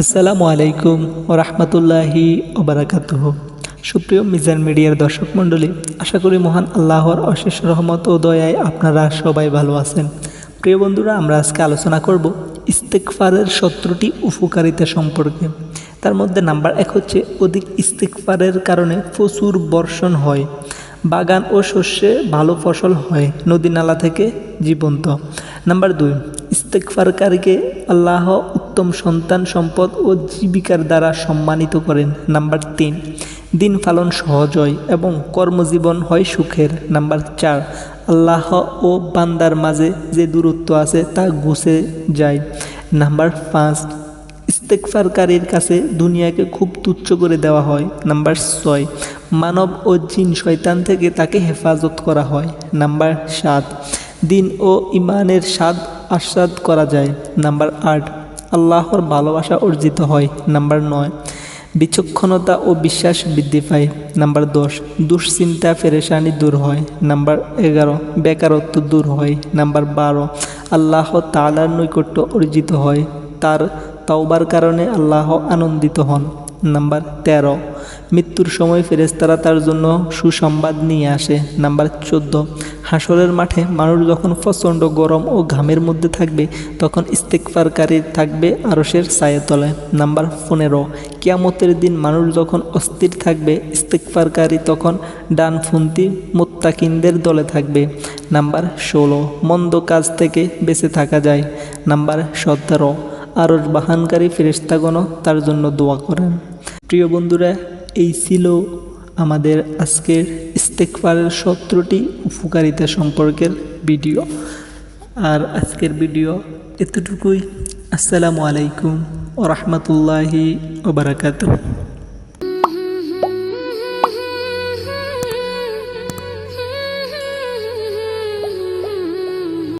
আসসালামু আলাইকুম ও রহমতুল্লাহি ওবরাকাতুহ সুপ্রিয় মিজান মিডিয়ার দর্শক মণ্ডলী, আশা করি মহান আল্লাহর অশেষ রহমত ও দয়ায় আপনারা সবাই ভালো আছেন। প্রিয় বন্ধুরা, আমরা আজকে আলোচনা করব ইস্তেকফারের সত্রটি উপকারিতা সম্পর্কে। তার মধ্যে নাম্বার এক হচ্ছে, অধিক ইস্তেকফারের কারণে প্রচুর বর্ষণ হয়, বাগান ও শস্যে ভালো ফসল হয় নদী নালা থেকে জীবন্ত। নাম্বার দুই, ইস্তেকফারকারীকে আল্লাহ উত্তম সন্তান সম্পদ ও জীবিকার দ্বারা সম্মানিত করেন। নাম্বার তিন, দিন পালন সহজ হয় এবং কর্মজীবন হয় সুখের। নাম্বার চার, আল্লাহ ও বান্দার মাঝে যে দূরত্ব আছে তা ঘুষে যায়। নাম্বার পাঁচ ইস্তেকফারকারীর কাছে দুনিয়াকে খুব তুচ্ছ করে দেওয়া হয়। নাম্বার ছয়, মানব ও জিন শয়তান থেকে তাকে হেফাজত করা হয়। নাম্বার সাত, দিন ও ইমানের স্বাদ আস্বাদ করা যায়। নাম্বার আট আল্লাহর ভালোবাসা অর্জিত হয়। নাম্বার নয়, বিচক্ষণতা ও বিশ্বাস বৃদ্ধি পায়। নাম্বার দশ, দুশ্চিন্তা ফেরেশানি দূর হয়। নাম্বার এগারো, বেকারত্ব দূর হয়। নাম্বার বারো, আল্লাহ তালার নৈকট্য অর্জিত হয়। তার তাওবার কারণে আল্লাহ আনন্দিত হন। নাম্বার তেরো মৃত্যুর সময় ফেরেস্তারা তার জন্য সুসংবাদ নিয়ে আসে। নাম্বার চোদ্দ, হাসরের মাঠে মানুষ যখন প্রচণ্ড গরম ও ঘামের মধ্যে থাকবে, তখন ইস্তেকফারকারী থাকবে আরসের ছায়াতলে নাম্বার পনেরো, কিয়ামতের দিন মানুষ যখন অস্থির থাকবে ইস্তেকফারকারী তখন ডানফুন্তি মোত্তাকিনদের দলে থাকবে। নাম্বার ষোলো, মন্দ কাজ থেকে বেঁচে থাকা যায়। নাম্বার সতেরো আরস বাহানকারী ফেরেস্তাগণও তার জন্য দোয়া করেন। প্রিয় বন্ধুরা এই ছিল আমাদের আজকের ইস্তেকফারের সত্রটি উপকারিতা সম্পর্কের ভিডিও। আর আজকের ভিডিও এতটুকুই। আসসালামু আলাইকুম ও রহমতুল্লাহি ওবরাকাতুহ